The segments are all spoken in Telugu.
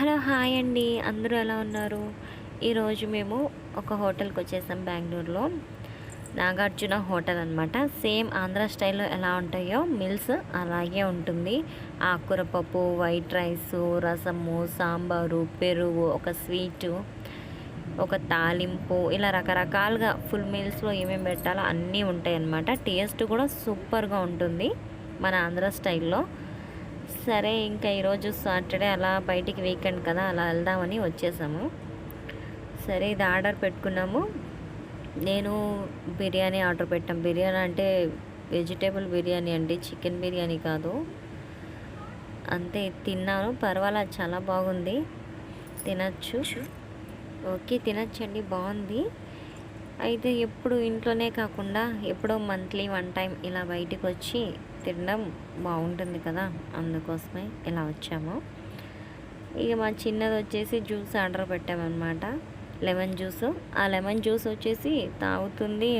హలో హాయ్ అండి. అందరూ ఎలా ఉన్నారు? ఈరోజు మేము ఒక హోటల్కి వచ్చేసాం బెంగళూరులో. నాగార్జున హోటల్ అనమాట సేమ్ ఆంధ్ర స్టైల్లో ఎలా ఉంటాయో మిల్స్ అలాగే ఉంటుంది. ఆకుర పప్పు వైట్ రైస్ రసము సాంబారు పెరుగు ఒక స్వీటు ఒక తాలింపు ఇలా రకరకాలుగా ఫుల్ మీల్స్లో ఏమేమి పెట్టాలో అన్నీ ఉంటాయి అన్నమాట టేస్ట్ కూడా సూపర్గా ఉంటుంది మన ఆంధ్ర స్టైల్లో. సరే ఇంకా ఈరోజు సాటర్డే అలా బయటికి వీకెండ్ కదా అలా వెళ్దామని వచ్చేసాము. సరే ఇది ఆర్డర్ పెట్టుకున్నాము. నేను బిర్యానీ ఆర్డర్ పెట్టాం. బిర్యానీ అంటే వెజిటేబుల్ బిర్యానీ అండి చికెన్ బిర్యానీ కాదు. అంతే తిన్నాను. పర్వాలేదు చాలా బాగుంది. తినచ్చు. ఓకే తినచ్చండి బాగుంది. అయితే ఎప్పుడు ఇంట్లోనే కాకుండా ఎప్పుడో మంత్లీ వన్ టైం ఇలా బయటికి వచ్చి తినడం బాగుంటుంది కదా. అందుకోసమే ఇలా వచ్చాము. ఇక మా చిన్నది వచ్చేసి జ్యూస్ ఆర్డర్ పెట్టామన్నమాట. Lemon juice. ఆ లెమన్ జ్యూస్ వచ్చేసి తాగుతుంది.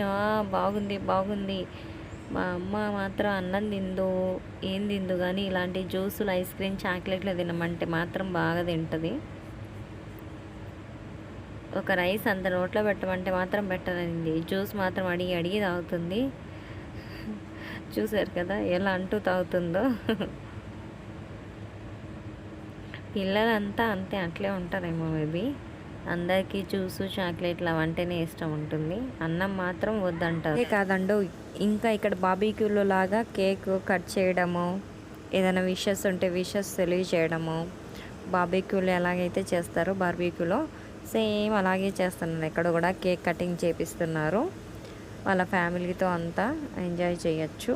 బాగుంది బాగుంది. మా అమ్మ మాత్రం అన్నం తిందు ఏం తిందు కానీ ఇలాంటి జ్యూసులు ఐస్ క్రీమ్ చాక్లెట్లు తినమంటే మాత్రం బాగా తింటుంది. ఒక రైస్ అంత నోట్లో పెట్టమంటే మాత్రం పెట్టనండి జ్యూస్ మాత్రం అడిగి అడిగి తాగుతుంది. చూసారు కదా ఎలా అంటూ తాగుతుందో. పిల్లలంతా అంతే అట్లే ఉంటారేమో మేబీ. అందరికీ జ్యూసు చాక్లెట్లు అవంటేనే ఇష్టం ఉంటుంది. అన్నం మాత్రం వద్దంటారు. అదే కాదండు ఇంకా ఇక్కడ బాబీక్యూలో లాగా కేక్ కట్ చేయడము ఏదైనా విషెస్ ఉంటే విషెస్ తెలియజేయడము బాబీక్యూలో ఎలాగైతే చేస్తారో బార్బీక్యూలో సేమ్ అలాగే చేస్తున్నారు. ఇక్కడ కూడా కేక్ కటింగ్ చేపిస్తున్నారు. వాళ్ళ ఫ్యామిలీతో అంతా ఎంజాయ్ చేయొచ్చు.